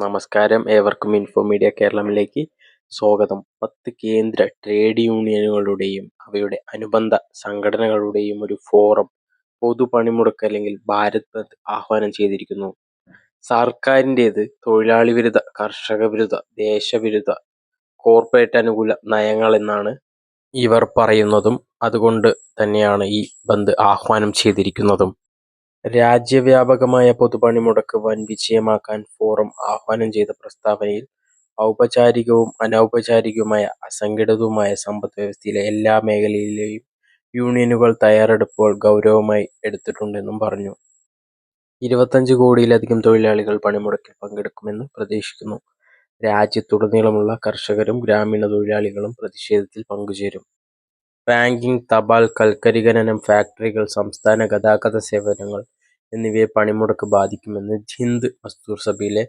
നമസ്കാരം. ഏവർക്കും info media കേരളമിലേക്ക് സ്വാഗതം. പത്ത് കേന്ദ്ര ട്രേഡ് യൂണിയനുകളുടെയും അവയുടെ അനുബന്ധ സംഘടനകളുടെയും ഒരു ഫോറം പൊതു പണിമുടക്ക് അല്ലെങ്കിൽ ഭാരത് ബന്ദ് ആഹ്വാനം ചെയ്തിരിക്കുന്നു. സർക്കാരിന്റേത് തൊഴിലാളി വിരുദ്ധ കർഷക വിരുദ്ധ ദേശവിരുദ്ധ കോർപ്പറേറ്റ് അനുകൂല നയങ്ങൾ എന്നാണ് ഇവർ പറയുന്നതും അതുകൊണ്ട് തന്നെയാണ് ഈ ബന്ദ് ആഹ്വാനം ചെയ്തിരിക്കുന്നതും. രാജ്യവ്യാപകമായ പൊതുപണിമുടക്ക് വൻ വിജയമാക്കാൻ ഫോറം ആഹ്വാനം ചെയ്ത പ്രസ്താവനയിൽ ഔപചാരികവും അനൗപചാരികവുമായ അസംഘടിതവുമായ വ്യവസ്ഥയിലെ എല്ലാ മേഖലയിലെയും യൂണിയനുകൾ തയ്യാറെടുപ്പുകൾ ഗൗരവമായി എടുത്തിട്ടുണ്ടെന്നും പറഞ്ഞു. ഇരുപത്തഞ്ച് കോടിയിലധികം തൊഴിലാളികൾ പണിമുടക്കിൽ പങ്കെടുക്കുമെന്ന് പ്രതീക്ഷിക്കുന്നു. രാജ്യത്തുടനീളമുള്ള കർഷകരും ഗ്രാമീണ തൊഴിലാളികളും പ്രതിഷേധത്തിൽ പങ്കുചേരും. ബാങ്കിങ്, തപാൽ, കൽക്കരി ഖനനം, ഫാക്ടറികൾ, സംസ്ഥാന ഗതാഗത സേവനങ്ങൾ എന്നിവയെ പണിമുടക്ക് ബാധിക്കുമെന്ന് ഹിന്ദ് മസ്ദൂർ സഭയിലെ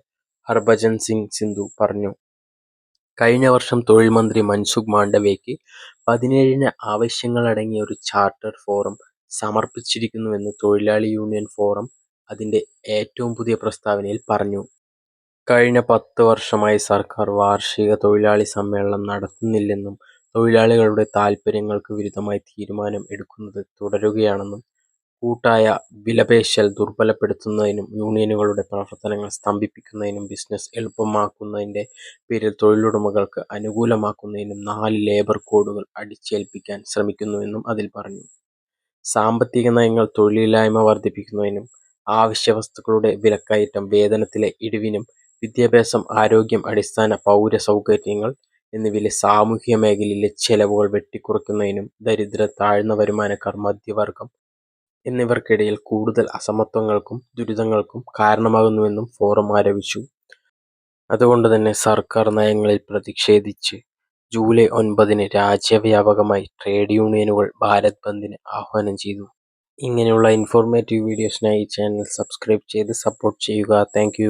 ഹർഭജൻ സിംഗ് സിന്ധു പറഞ്ഞു. കഴിഞ്ഞ വർഷം തൊഴിൽ മന്ത്രി മൻസുഖ് മാണ്ഡവ്യയ്ക്ക് പതിനേഴിന് ആവശ്യങ്ങളടങ്ങിയ ഒരു ചാർട്ടർ ഫോറം സമർപ്പിച്ചിരിക്കുന്നുവെന്ന് തൊഴിലാളി യൂണിയൻ ഫോറം അതിന്റെ ഏറ്റവും പുതിയ പ്രസ്താവനയിൽ പറഞ്ഞു. കഴിഞ്ഞ പത്ത് വർഷമായി സർക്കാർ വാർഷിക തൊഴിലാളി സമ്മേളനം നടത്തുന്നില്ലെന്നും തൊഴിലാളികളുടെ താൽപ്പര്യങ്ങൾക്ക് വിരുദ്ധമായി തീരുമാനം എടുക്കുന്നത് തുടരുകയാണെന്നും കൂട്ടായ വിലപേശൽ ദുർബലപ്പെടുത്തുന്നതിനും യൂണിയനുകളുടെ പ്രവർത്തനങ്ങൾ സ്തംഭിപ്പിക്കുന്നതിനും ബിസിനസ് എളുപ്പമാക്കുന്നതിന്റെ പേരിൽ തൊഴിലുടമകൾക്ക് അനുകൂലമാക്കുന്നതിനും നാല് ലേബർ കോഡുകൾ അടിച്ചേൽപ്പിക്കാൻ ശ്രമിക്കുന്നുവെന്നും അതിൽ പറഞ്ഞു. സാമ്പത്തിക നയങ്ങൾ തൊഴിലില്ലായ്മ വർധിപ്പിക്കുന്നതിനും അവശ്യവസ്തുക്കളുടെ വിലക്കയറ്റം, വേതനത്തിലെ ഇടിവിനും വിദ്യാഭ്യാസം, ആരോഗ്യം, അടിസ്ഥാന പൗരസൗകര്യങ്ങൾ എന്നിവയിലെ സാമൂഹിക മേഖലയിലെ ചെലവുകൾ വെട്ടിക്കുറയ്ക്കുന്നതിനും ദരിദ്രർ, താഴ്ന്ന വരുമാനക്കാർ, മധ്യവർഗം എന്നിവർക്കിടയിൽ കൂടുതൽ അസമത്വങ്ങൾക്കും ദുരിതങ്ങൾക്കും കാരണമാകുന്നുവെന്നും ഫോറം ആരോപിച്ചു. അതുകൊണ്ട് തന്നെ സർക്കാർ നയങ്ങളിൽ പ്രതിഷേധിച്ച് ജൂലൈ ഒൻപതിന് രാജ്യവ്യാപകമായി ട്രേഡ് യൂണിയനുകൾ ഭാരത് ബന്ദിന് ആഹ്വാനം ചെയ്തു. ഇങ്ങനെയുള്ള ഇൻഫോർമേറ്റീവ് വീഡിയോസിനായി ചാനൽ സബ്സ്ക്രൈബ് ചെയ്ത് സപ്പോർട്ട് ചെയ്യുക. താങ്ക്.